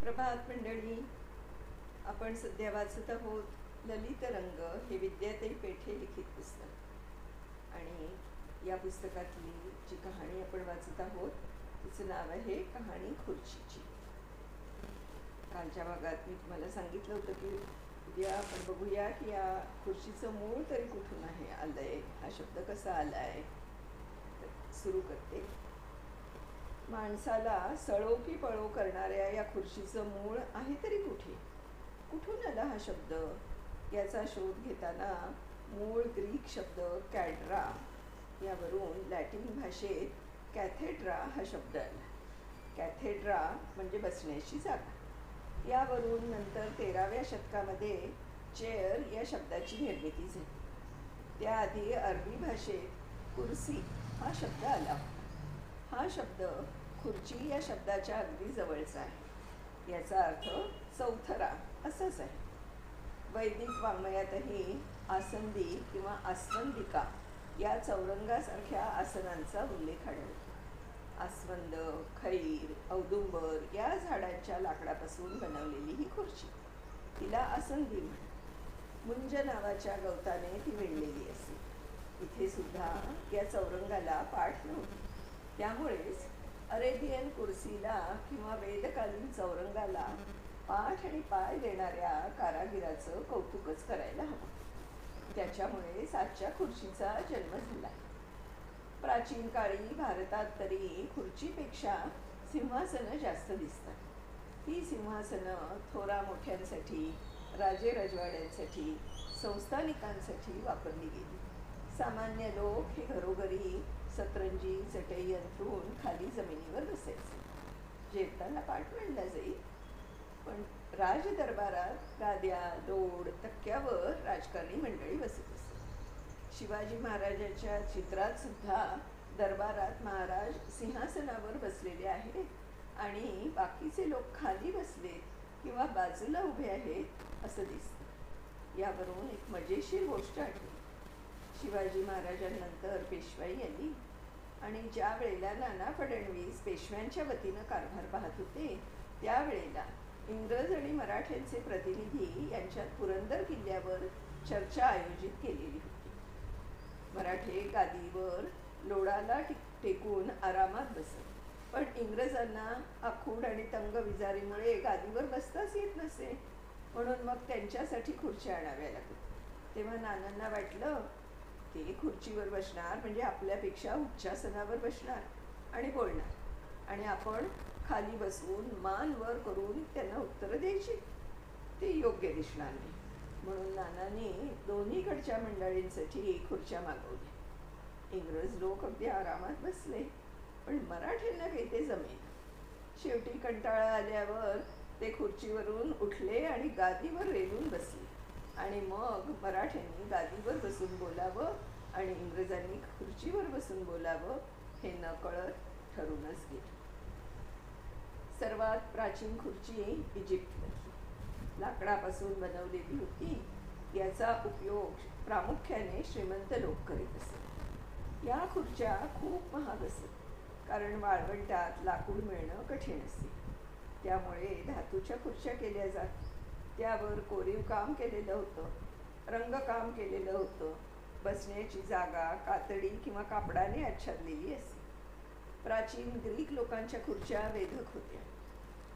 प्रभात मंडळी आपण सध्या वाचत आहोत ललित रंग हे विद्याताई पेठे लिखित पुस्तक. आणि या पुस्तकातली जी कहाणी आपण वाचत आहोत तिचं नाव आहे कहाणी खुर्चीची. कालच्या भागात मी तुम्हाला सांगितलं होतं की उद्या आपण बघूया की या खुर्चीचं मूळ तरी कुठून आहे आलंय? हा शब्द कसा आलाय? सुरू करते. माणसाला सळो की पळो करणाऱ्या या खुर्चीचं मूळ आहे तरी कुठे? कुठून आला हा शब्द? याचा शोध घेताना मूळ ग्रीक शब्द कॅड्रा यावरून लॅटिन भाषेत कॅथेड्रा हा शब्द आला. कॅथेड्रा म्हणजे बसण्याची जागा. यावरून नंतर तेराव्या शतकामध्ये चेअर या शब्दाची निर्मिती झाली. त्याआधी अरबी भाषेत कुर्सी हा शब्द आला हा शब्द खुर्ची या शब्दाच्या अगदी जवळचा आहे. याचा अर्थ चौथरा असाच आहे. वैदिक वाङ्मयातही आसंदी किंवा आस्वंदिका या चौरंगासारख्या आसनांचा उल्लेख आढळतो. आस्वंद खैर औदुंबर या झाडांच्या लाकडापासून बनवलेली ही खुर्ची. तिला आसंदी म्हण मुंज नावाच्या गवताने ती विणलेली असे. इथे सुद्धा या चौरंगाला पाठ नव्हती. त्यामुळेच अरेबियन कुर्सीला किंवा वेदकालीन चौरंगाला पाठ आणि पाय देणाऱ्या कारागिराचं कौतुकच करायला हवं. त्याच्यामुळे सातच्या खुर्चीचा जन्म झाला. प्राचीन काळी भारतात तरी खुर्चीपेक्षा सिंहासनं जास्त दिसतात. ही सिंहासनं थोरा मोठ्यांसाठी राजे रजवाड्यांसाठी संस्थानिकांसाठी वापरली गेली. सामान्य लोक हे घरोघरी सतरंजी चटई अंथरून खाली जमिनीवर बसायचे. जेवताना पाठ मांडला जाईल पण राजदरबारात गाद्या लोड तक्क्यावर राजकारणी मंडळी बसत असत शिवाजी महाराजांच्या चित्रात सुद्धा दरबारात महाराज सिंहासनावर बसलेले आहेत आणि बाकीचे लोक खाली बसले किंवा बाजूला उभे आहेत असं दिसतं. यावरून एक मजेशीर गोष्ट आठवली शिवाजी महाराजांनंतर पेशवाई आली. आणि ज्या वेळेला नाना फडणवीस पेशव्यांच्या वतीनं कारभार पाहत होते त्यावेळेला इंग्रज आणि मराठ्यांचे प्रतिनिधी यांच्यात पुरंदर किल्ल्यावर चर्चा आयोजित केलेली होती. मराठे गादीवर लोडाला टेकून आरामात बसत. पण इंग्रजांना आखूड आणि तंग विजारीमुळे गादीवर बसताच येत नसे. म्हणून मग त्यांच्यासाठी खुर्च्या आणाव्या लागत. तेव्हा नानांना वाटलं ते खुर्चीवर बसणार म्हणजे आपल्यापेक्षा उच्चासनावर बसणार आणि बोलणार. आणि आपण खाली बसून मान वर करून त्यांना उत्तरं द्यायची. ते योग्य दिसणार नाही. म्हणून नानाने दोन्हीकडच्या मंडळींसाठी खुर्च्या मागवल्या. इंग्रज लोक अगदी आरामात बसले पण मराठ्यांना काही ते जमेल शेवटी कंटाळा आल्यावर ते खुर्चीवरून उठले आणि गादीवर रेलून बसले. आणि मग मराठ्यांनी गादीवर बसून बोलावं आणि इंग्रजांनी खुर्चीवर बसून बोलावं हे न कळत ठरूनच गेलं. सर्वात प्राचीन खुर्ची इजिप्तमधली. लाकडापासून बनवलेली होती. याचा उपयोग प्रामुख्याने श्रीमंत लोक करीत असत. या खुर्च्या खूप महाग असत कारण वाळवंटात लाकूड मिळणं कठीण असते. त्यामुळे धातूच्या खुर्च्या केल्या जात त्यावर कोरीव काम केलेलं होतं. रंगकाम केलेलं होतं. बसण्याची जागा कातडी किंवा कापडाने आच्छादलेली असे. प्राचीन ग्रीक लोकांच्या खुर्च्या वेधक होत्या.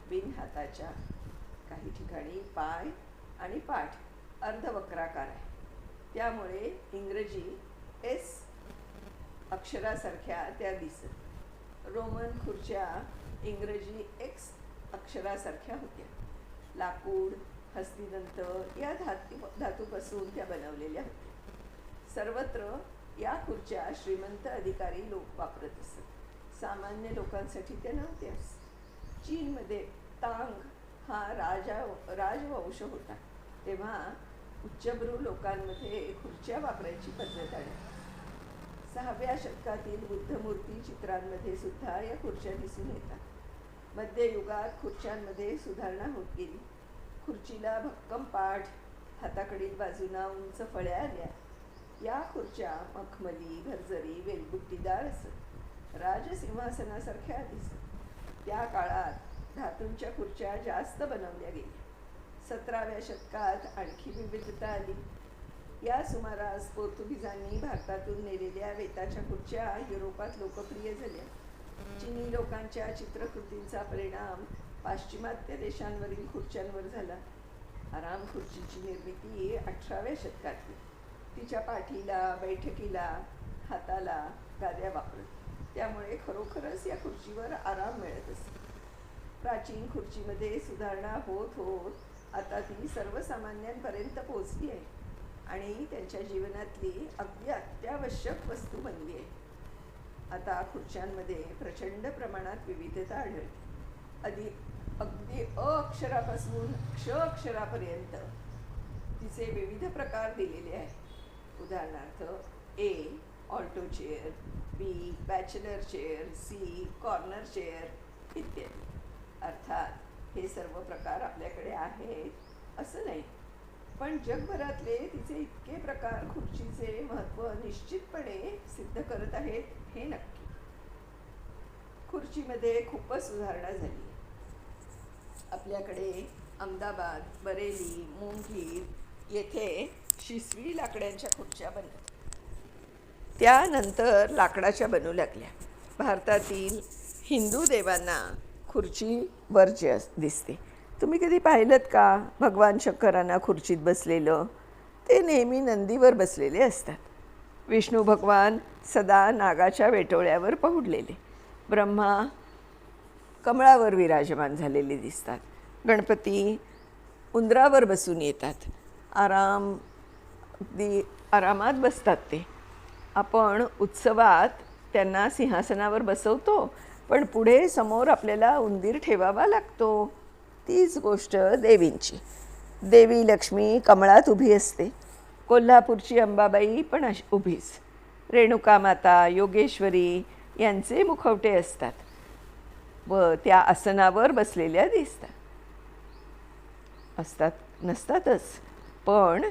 बिनहाताच्या काही ठिकाणी पाय आणि पाठ अर्धवक्राकार आहे. त्यामुळे इंग्रजी एस अक्षरासारख्या त्या दिसत. रोमन खुर्च्या इंग्रजी एक्स अक्षरासारख्या होत्या. लाकूड हस्तिदंत या धातू धातूपासून त्या बनवलेल्या होत्या. सर्वत्र या खुर्च्या श्रीमंत अधिकारी लोक वापरत असत. सामान्य लोकांसाठी त्या नव्हत्याच चीनमध्ये तांग हा राजा राजवंश होता. तेव्हा उच्चभ्रू लोकांमध्ये खुर्च्या वापरायची पद्धत आली. सहाव्या शतकातील बुद्धमूर्ती चित्रांमध्ये सुद्धा या खुर्च्या दिसून येतात. मध्ययुगात खुर्च्यांमध्ये सुधारणा होत गेली. खुर्चीला भक्कम पाठ हाताकडील बाजूना उंच फळ्या आल्या. या खुर्च्या मखमली घरजरी वेलबुट्टीदार असत. राजसिंहासनासारख्या दिसत. त्या काळात धातूंच्या खुर्च्या जास्त बनवल्या गेल्या. सतराव्या शतकात आणखी विविधता आली. या सुमारास पोर्तुगीजांनी भारतातून नेलेल्या वेताच्या खुर्च्या युरोपात लोकप्रिय झाल्या. चिनी लोकांच्या चित्रकृतींचा परिणाम पाश्चिमात्य देशांवरील खुर्च्यांवर झाला. आराम खुर्चीची निर्मिती अठराव्या शतकातली. तिच्या पाठीला बैठकीला हाताला गाद्या वापरत. त्यामुळे खरोखरच या खुर्चीवर आराम मिळत असे. प्राचीन खुर्चीमध्ये सुधारणा होत होत आता ती सर्वसामान्यांपर्यंत पोहोचली आहे आणि त्यांच्या जीवनातली अगदी अत्यावश्यक वस्तू बनली आहे. आता खुर्च्यांमध्ये प्रचंड प्रमाणात विविधता आढळते. अधिक अगदी अ अक्षरापासून क्ष अक्षरापर्यंत तिचे विविध प्रकार दिलेले आहेत. उदाहरणार्थ A alto chair B bachelor chair C corner chair इत्यादी. अर्थात हे सर्व प्रकार आपल्याकडे आहेत असं नाही. पण जगभरातले तिचे इतके प्रकार खुर्चीचे महत्त्व निश्चितपणे सिद्ध करत आहेत हे नक्की. खुर्चीमध्ये खूपच सुधारणा झाली. आपल्याकडे अहमदाबाद बरेली मुंगीर येथे शिसवी लाकड्यांच्या खुर्च्या बनल्या. त्यानंतर लाकडाच्या बनू लागल्या. भारतातील हिंदू देवांना खुर्ची वर्ज्य अस- दिसते. तुम्ही कधी पाहिलं का भगवान शंकरांना खुर्चीत बसलेलं? ते नेहमी नंदीवर बसलेले असतात. विष्णू भगवान सदा नागाच्या वेटोळ्यावर पहुडलेले. ब्रह्मा कमळावर विराजमान झालेले दिसतात. गणपती उंदरावर बसून येतात. आराम अगदी आरामात बसतात ते. आपण उत्सवात त्यांना सिंहासनावर बसवतो पण पुढे समोर आपल्याला उंदीर ठेवावा लागतो. तीच गोष्ट देवींची. देवी लक्ष्मी कमळात उभी असते. कोल्हापूरची अंबाबाई पण अश उभीच. रेणुका माता योगेश्वरी यांचे मुखवटे असतात. व त्या आसनावर बसलेल्या दिसतात. असतात नसतातच. पण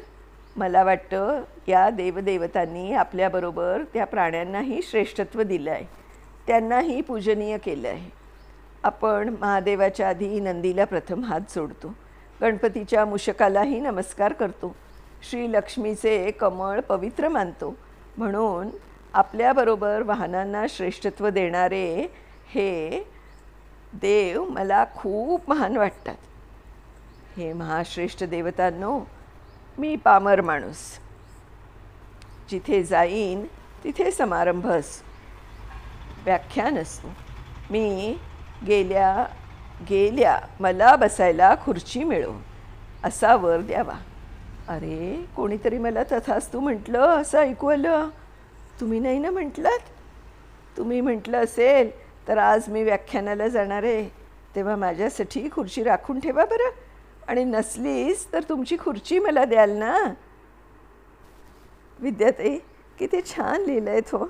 मला वाटतं या देवदेवतांनी आपल्याबरोबर त्या प्राण्यांनाही श्रेष्ठत्व दिलं आहे. त्यांनाही पूजनीय केलं आहे. आपण महादेवाच्या आधी नंदीला प्रथम हात जोडतो. गणपतीच्या मुशकालाही नमस्कार करतो. श्री लक्ष्मीचे कमळ पवित्र मानतो. म्हणून आपल्याबरोबर वाहनांना श्रेष्ठत्व देणारे हे देव मला खूप महान वाटतात. हे महाश्रेष्ठ देवतांनो मी पामर माणूस. जिथे जाईन तिथे समारंभ असो. व्याख्यान असतो मी गेल्या गेल्या मला बसायला खुर्ची मिळो असा वर द्यावा. अरे कोणीतरी मला तथास्तू म्हटलं असं ऐकू आलं. तुम्ही नाही ना म्हटलात? तुम्ही म्हटलं असेल तर आज मी व्याख्यानाला जाणार आहे. तेव्हा माझ्यासाठी खुर्ची राखून ठेवा बरं. आणि नसलीच तर तुमची खुर्ची मला द्याल ना. विद्याताई किती छान लिहिलं आहे तो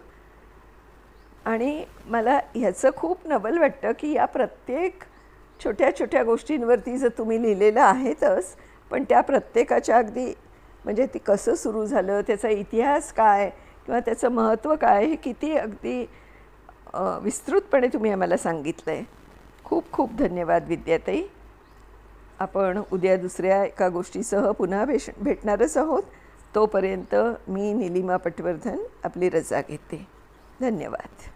आणि मला ह्याचं खूप नवल वाटतं की या प्रत्येक छोट्या छोट्या गोष्टींवरती जर तुम्ही लिहिलेलं आहेतच पण त्या प्रत्येकाच्या अगदी म्हणजे ती कसं सुरू झालं त्याचा इतिहास काय किंवा त्याचं महत्त्व काय हे किती अगदी विस्तृतपणे तुम्ही आम्हाला सांगितलं आहे खूप खूप धन्यवाद विद्याताई. आपण उद्या दुसऱ्या एका गोष्टीसह पुन्हा भेश भेटणारच आहोत. तोपर्यंत मी निलिमा पटवर्धन आपली रजा घेते. धन्यवाद.